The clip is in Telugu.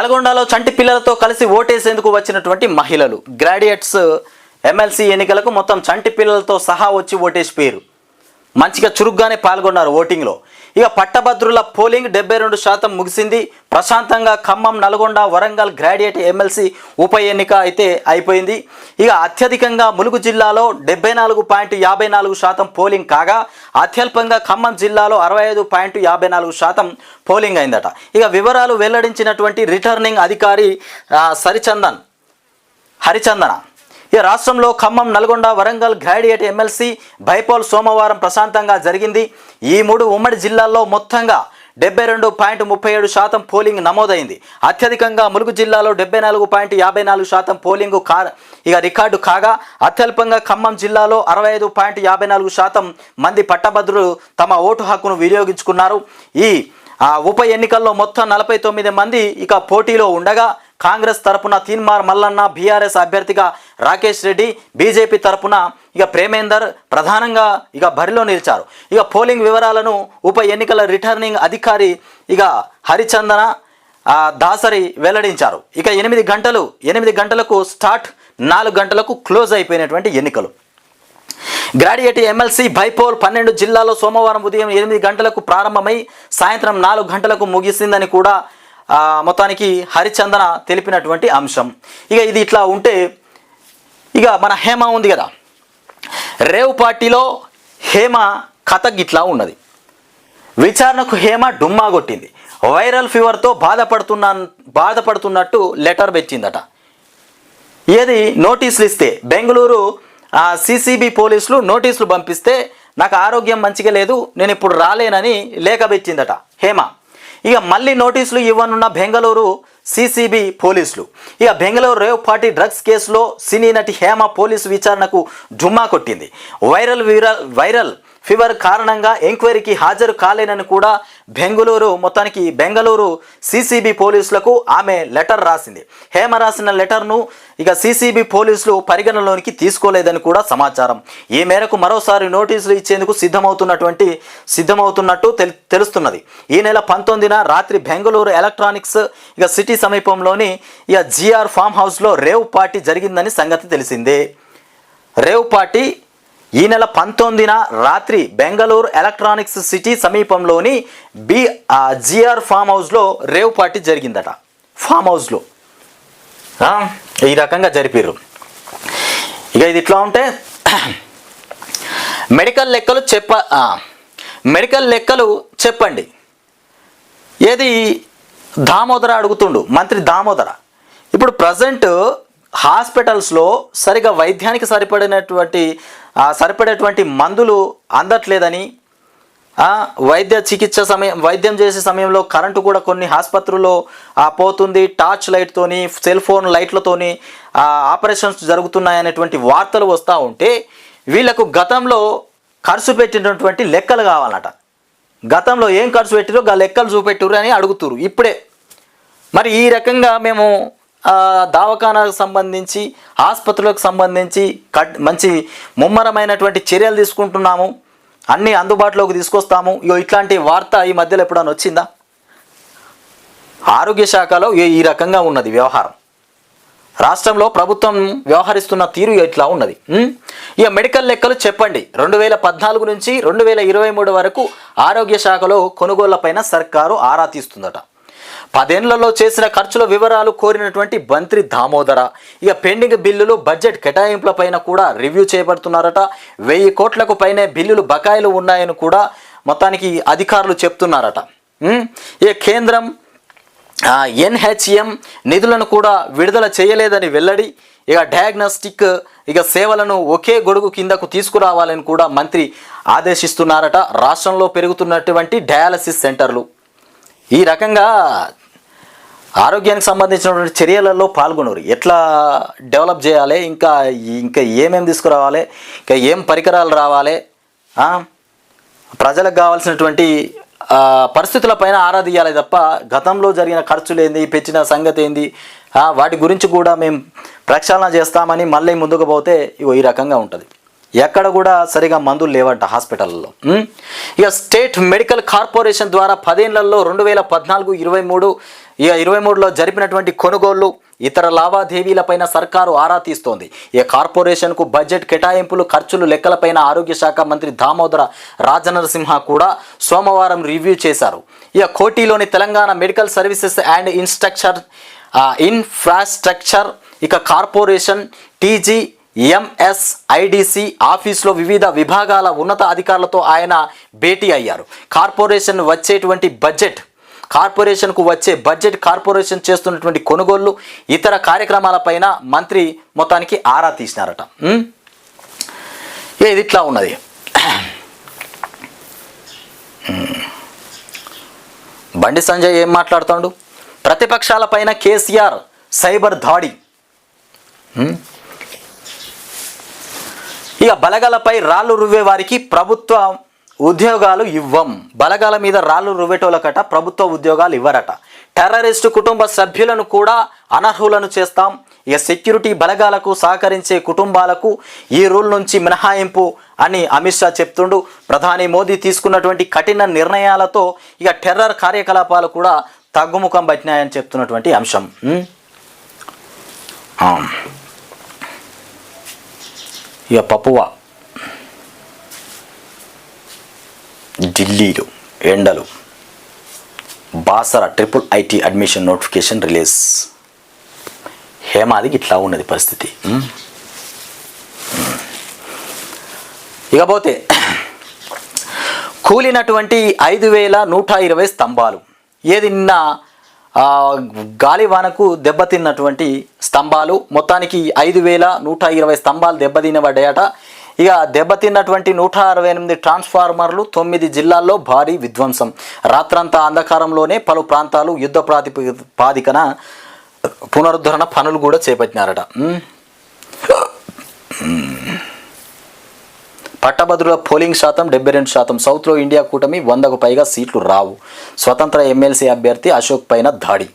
నల్గొండలో చంటి పిల్లలతో కలిసి ఓటేసేందుకు వచ్చినటువంటి మహిళలు. గ్రాడ్యుయేట్స్ ఎమ్మెల్సీ ఎన్నికలకు మొత్తం చంటి పిల్లలతో సహా వచ్చి ఓటేసిపోయారు మంచిగా చురుగ్గానే పాల్గొన్నారు ఓటింగ్లో. ఇక పట్టభద్రుల పోలింగ్ డెబ్బై రెండు శాతం ముగిసింది. ప్రశాంతంగా ఖమ్మం నల్గొండ వరంగల్ గ్రాడ్యుయేట్ ఎమ్మెల్సీ ఉప ఎన్నిక అయితే అయిపోయింది. ఇక అత్యధికంగా ములుగు జిల్లాలో డెబ్బై నాలుగు పాయింట్ యాభై నాలుగు శాతం పోలింగ్ కాగా అత్యల్పంగా ఖమ్మం జిల్లాలో అరవై ఐదు పాయింట్ యాభై నాలుగు శాతం పోలింగ్ అయిందట. ఇక వివరాలు వెల్లడించినటువంటి రిటర్నింగ్ అధికారి సరిచందన్ హరిచందన. ఈ రాష్ట్రంలో Khammam Nalgonda Warangal graduate MLC bypoll సోమవారం ప్రశాంతంగా జరిగింది. ఈ మూడు ఉమ్మడి జిల్లాల్లో మొత్తంగా డెబ్బై రెండు పాయింట్ ముప్పై ఏడు శాతం పోలింగ్ నమోదైంది. అత్యధికంగా ములుగు జిల్లాలో డెబ్బై నాలుగు పాయింట్ యాభై నాలుగు శాతం పోలింగ్ కా ఇక రికార్డు కాగా అత్యల్పంగా ఖమ్మం జిల్లాలో అరవై ఐదు పాయింట్ యాభై నాలుగు శాతం మంది పట్టభద్రులు తమ ఓటు హక్కును వినియోగించుకున్నారు. ఈ ఉప ఎన్నికల్లో మొత్తం నలభై తొమ్మిది మంది ఇక పోటీలో ఉండగా కాంగ్రెస్ తరపున తీన్మార్ మల్లన్న బీఆర్ఎస్ అభ్యర్థిగా రాకేష్ రెడ్డి బీజేపీ తరపున ఇక ప్రేమేందర్ ప్రధానంగా ఇక బరిలో నిలిచారు. ఇక పోలింగ్ వివరాలను ఉప ఎన్నికల రిటర్నింగ్ అధికారి ఇక హరిచందన దాసరి వెల్లడించారు. ఇక ఎనిమిది గంటలు ఎనిమిది గంటలకు స్టార్ట్ నాలుగు గంటలకు క్లోజ్ అయిపోయినటువంటి ఎన్నికలు. గ్రాడ్యుయేట్ ఎమ్మెల్సీ బైపోల్ పన్నెండు జిల్లాలో సోమవారం ఉదయం ఎనిమిది గంటలకు ప్రారంభమై సాయంత్రం నాలుగు గంటలకు ముగిసిందని కూడా మొత్తానికి హరిచందన తెలిపినటువంటి అంశం. ఇక ఇది ఇట్లా ఉంటే ఇక మన హేమ ఉంది కదా. రేవ్ పార్టీలో హేమ కథ గిట్లా ఉన్నది. విచారణకు హేమ డుమ్మా కొట్టింది. వైరల్ ఫీవర్తో బాధపడుతున్నా బాధపడుతున్నట్టు లెటర్ పెట్టిందట. ఏది? నోటీసులు ఇస్తే బెంగళూరు సిసిబి పోలీసులు నోటీసులు పంపిస్తే నాకు ఆరోగ్యం మంచిగా లేదు నేను ఇప్పుడు రాలేనని లేఖ పెట్టిందట హేమ. ఇక మళ్ళీ నోటీసులు ఇవ్వనున్న బెంగళూరు సిసిబి పోలీసులు. ఇక బెంగళూరు రేవ్ పార్టీ డ్రగ్స్ కేసులో సినీ నటి హేమ పోలీసు విచారణకు జుమ్మా కొట్టింది. వైరల్ వైరల్ ఫీవర్ కారణంగా ఎంక్వైరీకి హాజరు కాలేనని కూడా బెంగళూరు మొత్తానికి బెంగళూరు సిసిబి పోలీసులకు ఆమె లెటర్ రాసింది. హేమ రాసిన లెటర్ను ఇక సిసిబి పోలీసులు పరిగణలోనికి తీసుకోలేదని కూడా సమాచారం. ఈ మేరకు మరోసారి నోటీసులు ఇచ్చేందుకు సిద్ధమవుతున్నటువంటి సిద్ధమవుతున్నట్టు తెలుస్తున్నది. ఈ నెల పంతొమ్మిదిన రాత్రి బెంగళూరు ఎలక్ట్రానిక్స్ ఇక సిటీ సమీపంలోని ఇక జిఆర్ ఫామ్ హౌస్లో రేవ్ పార్టీ జరిగిందని సంగతి తెలిసిందే. రేవ్ పార్టీ ఈ నెల పంతొమ్మిదిన రాత్రి బెంగళూరు ఎలక్ట్రానిక్స్ సిటీ సమీపంలోని బి జిఆర్ ఫామ్ హౌస్లో రేవ్ పార్టీ జరిగిందట. ఫామ్ హౌస్లో. ఈ రకంగా జరిపారు ఇక ఇది ఇట్లా ఉంటే మెడికల్ లెక్కలు చెప్ప మెడికల్ లెక్కలు చెప్పండి. ఏది దామోదర అడుగుతుండు మంత్రి దామోదర. ఇప్పుడు ప్రజెంట్ హాస్పిటల్స్లో సరిగా వైద్యానికి సరిపడినటువంటి సరిపడేటువంటి మందులు అందట్లేదని వైద్య చికిత్స సమయం వైద్యం చేసే సమయంలో కరెంటు కూడా కొన్ని ఆసుపత్రుల్లో పోతుంది. టార్చ్ లైట్తోని సెల్ ఫోన్ లైట్లతోని ఆపరేషన్స్ జరుగుతున్నాయనేటువంటి వార్తలు వస్తూ ఉంటే వీళ్ళకు గతంలో ఖర్చు పెట్టినటువంటి లెక్కలు కావాలట. గతంలో ఏం ఖర్చు పెట్టిరో ఆ లెక్కలు చూపెట్టురు అని అడుగుతురు ఇప్పుడే. మరి ఈ రకంగా మేము దవాఖానాకు సంబంధించి ఆసుపత్రులకు సంబంధించి కట్ మంచి ముమ్మరమైనటువంటి చర్యలు తీసుకుంటున్నాము. అన్నీ అందుబాటులోకి తీసుకొస్తాము. ఇగో ఇట్లాంటి వార్త ఈ మధ్యలో ఎప్పుడైనా వచ్చిందా? ఆరోగ్య శాఖలో ఈ- ఈ రకంగా ఉన్నది వ్యవహారం. రాష్ట్రంలో ప్రభుత్వం వ్యవహరిస్తున్న తీరు ఇట్లా ఉన్నది. ఇక మెడికల్ లెక్కలు చెప్పండి. రెండు వేల పద్నాలుగు నుంచి రెండు వేల ఇరవై మూడు వరకు ఆరోగ్య శాఖలో కొనుగోళ్ళపైన సర్కారు ఆరా తీస్తుందట. పదేళ్ళలో చేసిన ఖర్చుల వివరాలు కోరినటువంటి మంత్రి దామోదర. ఇక పెండింగ్ బిల్లులు బడ్జెట్ కేటాయింపులపైన కూడా రివ్యూ చేయబడుతున్నారట వెయ్యి కోట్లకు పైనే బిల్లులు బకాయిలు ఉన్నాయని కూడా మొత్తానికి అధికారులు చెప్తున్నారట. ఇక కేంద్రం ఎన్హెచ్ఎం నిధులను కూడా విడుదల చేయలేదని వెల్లడి. ఇక డయాగ్నోస్టిక్ ఇక సేవలను ఒకే గొడుగు కిందకు తీసుకురావాలని కూడా మంత్రి ఆదేశిస్తున్నారట. రాష్ట్రంలో పెరుగుతున్నటువంటి డయాలసిస్ సెంటర్లు. ఈ రకంగా ఆరోగ్యానికి సంబంధించినటువంటి చర్యలలో పాల్గొనరు. ఎట్లా డెవలప్ చేయాలి? ఇంకా ఇంకా ఏమేమి తీసుకురావాలి? ఇంకా ఏం పరికరాలు రావాలి? ప్రజలకు కావాల్సినటువంటి ఆ, పరిస్థితులపైన ఆరాధియాలి తప్ప గతంలో జరిగిన ఖర్చులు ఏంది? పెంచిన సంగతి ఏంది? వాటి గురించి కూడా మేము ప్రక్షాళన చేస్తామని మళ్ళీ ముందుకు పోతే ఇగో ఈ రకంగా ఉంటుంది. ఎక్కడ కూడా సరిగా మందులు లేవంట హాస్పిటల్లో ఇక స్టేట్ మెడికల్ కార్పొరేషన్ ద్వారా పదేళ్ళలో రెండు వేల పద్నాలుగు ఇరవై మూడు ఇక ఇరవై మూడులో జరిపినటువంటి కొనుగోళ్ళు ఇతర లావాదేవీలపైన సర్కారు ఆరా తీస్తోంది. ఈ కార్పొరేషన్కు బడ్జెట్ కేటాయింపులు ఖర్చులు లెక్కలపైన ఆరోగ్య శాఖ మంత్రి దామోదర రాజనరసింహ కూడా సోమవారం రివ్యూ చేశారు. ఇక కోటిలోని Telangana medical services and instructure infrastructure ఇక కార్పొరేషన్ టీజీ ఎంఎస్ ఐడిసి ఆఫీస్లో వివిధ విభాగాల ఉన్నత అధికారులతో ఆయన భేటీ అయ్యారు. కార్పొరేషన్ వచ్చేటువంటి బడ్జెట్ కార్పొరేషన్కు వచ్చే బడ్జెట్ కార్పొరేషన్ చేస్తున్నటువంటి కొనుగోళ్ళు ఇతర కార్యక్రమాలపైన మంత్రి మొత్తానికి ఆరా తీసినారట. ఏది ఇట్లా ఉన్నది. బండి సంజయ్ ఏం మాట్లాడుతాడు? ప్రతిపక్షాలపైన కేసీఆర్ సైబర్ దాడి. ఇక బలగాలపై రాళ్ళు రువ్వే వారికి ప్రభుత్వం ఉద్యోగాలు ఇవ్వం. బలగాల మీద రాళ్ళు రువ్వేటోళ్ళకట ప్రభుత్వ ఉద్యోగాలు ఇవ్వరట. టెర్రరిస్టు కుటుంబ సభ్యులను కూడా అనర్హులను చేస్తాం. ఇక సెక్యూరిటీ బలగాలకు సహకరించే కుటుంబాలకు ఈ రూల్ నుంచి మినహాయింపు అని అమిత్ షా చెప్తుండు. ప్రధాని మోదీ తీసుకున్నటువంటి కఠిన నిర్ణయాలతో ఇక టెర్రర్ కార్యకలాపాలు కూడా తగ్గుముఖం పట్టినాయని చెప్తున్నటువంటి అంశం. ఇక పపువా. ఢిల్లీలో ఎండలు. Basara triple IT admission notification release. హేమాదికి ఇట్లా ఉన్నది పరిస్థితి. ఇకపోతే కూలినటువంటి ఐదు వేల నూట ఇరవై స్తంభాలు. ఏది నిన్న గాలివానకు దెబ్బతిన్నటువంటి స్తంభాలు. మొత్తానికి ఐదు వేల నూట ఇరవై స్తంభాలు దెబ్బతినబడ్డాయట ఇక దెబ్బతిన్నటువంటి నూట అరవై ఎనిమిది ట్రాన్స్ఫార్మర్లు తొమ్మిది జిల్లాల్లో భారీ విధ్వంసం. రాత్రంతా అంధకారంలోనే పలు ప్రాంతాలు యుద్ధ ప్రాతిపాదికన పునరుద్ధరణ పనులు కూడా చేపట్టినారట. పట్టభద్రుల పోలింగ్ శాతం డెబ్బై రెండు శాతం. సౌత్లో ఇండియా కూటమి వందకు పైగా సీట్లు రావు. స్వతంత్ర ఎమ్మెల్సీ అభ్యర్థి అశోక్ పైన దాడి.